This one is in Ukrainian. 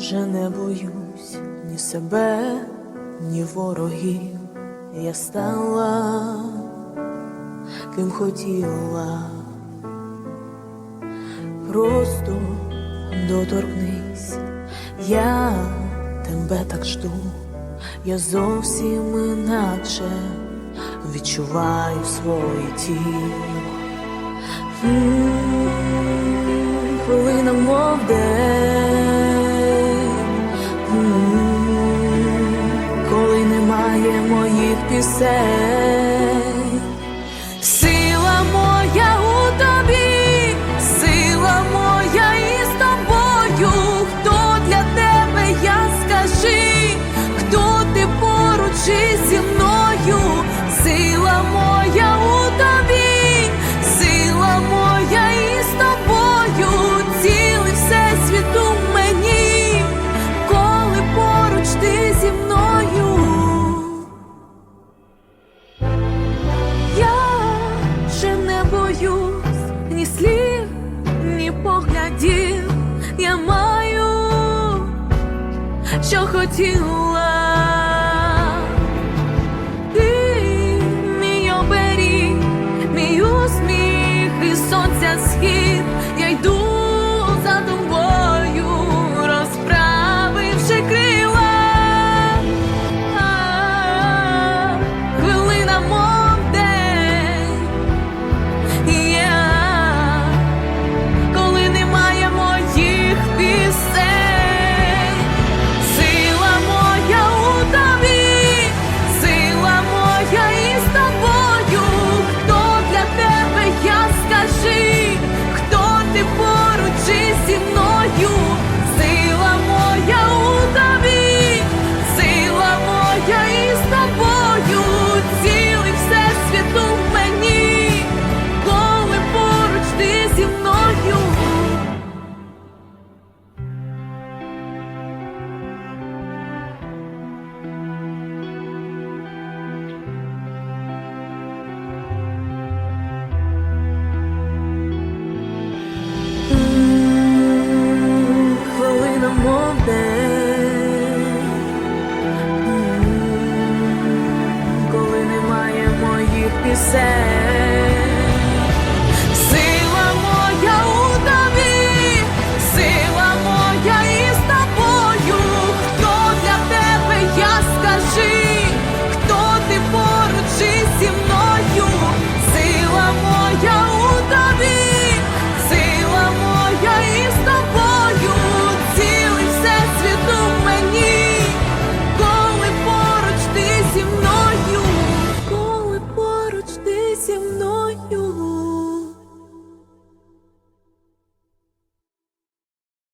вже не боюсь ні себе, ні ворогів. Я стала, ким хотіла. Просто доторкнись, я тебе так жду, я зовсім іначе відчуваю своє тіло. Хвилина мов день, моїх пісень. поглядів я маю, що хотіла. Ти мій оберіг, мій усміх і сонця схід. you said. seu nome.